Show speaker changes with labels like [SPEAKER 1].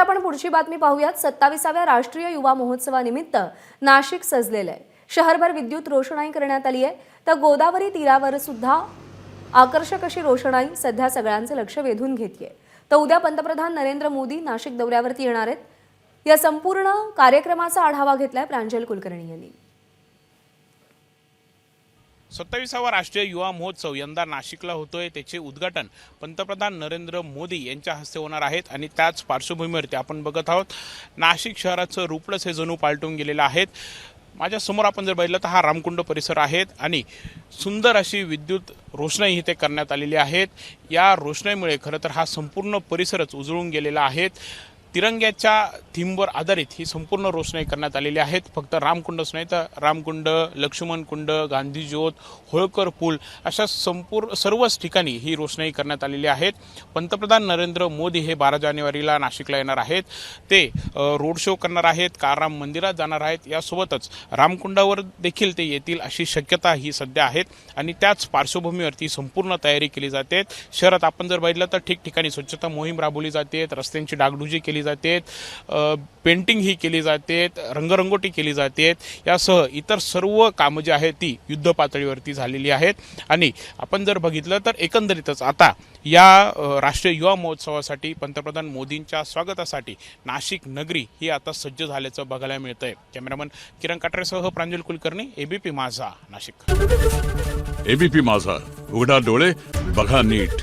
[SPEAKER 1] आपण पुढची बातमी पाहूयात. सत्ताविसाव्या राष्ट्रीय युवा महोत्सवानिमित्त नाशिक सजलेलं आहे. शहरभर विद्युत रोषणाई करण्यात आली आहे. तर गोदावरी तीरावर सुद्धा आकर्षक अशी रोषणाई सध्या सगळ्यांचं लक्ष वेधून घेते तर उद्या पंतप्रधान नरेंद्र मोदी नाशिक दौऱ्यावरती येणार आहेत. या संपूर्ण कार्यक्रमाचा आढावा घेतलाय प्रांजल कुलकर्णी यांनी.
[SPEAKER 2] सत्तावीसावा राष्ट्रीय युवा महोत्सव यंदा नाशिकला होतोय त्याचे उद्घाटन पंतप्रधान नरेंद्र मोदी यांच्या हस्ते होणार आहेत आणि त्याच पार्श्वभूमीवरती आपण बघत आहोत नाशिक शहराचं रूपडच हे जणू पालटून गेलेलं आहेत. माझ्यासमोर आपण जर बघितलं तर हा रामकुंड परिसर आहेत आणि सुंदर अशी विद्युत रोषणाई इथे करण्यात आलेली आहेत. या रोषणाईमुळे खरं तर हा संपूर्ण परिसरच उजळून गेलेला आहेत तिरंग्याच्या थीमवर आधारित ही संपूर्ण रोषणाई करण्यात आलेली आहेत. फक्त रामकुंडच नाही तर रामकुंड लक्ष्मण कुंड गांधीज्योत होळकर पूल अशा संपूर्ण सर्वच ठिकाणी ही रोषणाई करण्यात आलेली आहेत. पंतप्रधान नरेंद्र मोदी हे बारा जानेवारीला नाशिकला येणार आहेत. ते रोड शो करणार आहेत काराम मंदिरात जाणार आहेत. यासोबतच रामकुंडावर देखील ते येतील अशी शक्यता ही सध्या आहेत आणि त्याच पार्श्वभूमीवरती संपूर्ण तयारी केली जाते. शहरात आपण जर बघितलं तर ठिकठिकाणी स्वच्छता मोहीम राबवली जाते. रस्त्यांची डागडुजी केली जाते पेंटिंग ही केली जाते रंगरंगोटी केली जाते यासह इतर सर्व कामं जी आहेत ती युद्ध पातळीवरती झालेली आहेत. आणि आपण जर बघितलं तर एकंदरीतच आता या राष्ट्रीय युवा महोत्सवासाठी पंतप्रधान मोदींच्या स्वागतासाठी नाशिक नगरी ही आता सज्ज झाल्याचं बघायला मिळतंय. कॅमेरामन किरण काटरेसह प्रांजल कुलकर्णी एबीपी माझा नाशिक.
[SPEAKER 3] एबीपी माझा उघडा डोळे बघा नीट.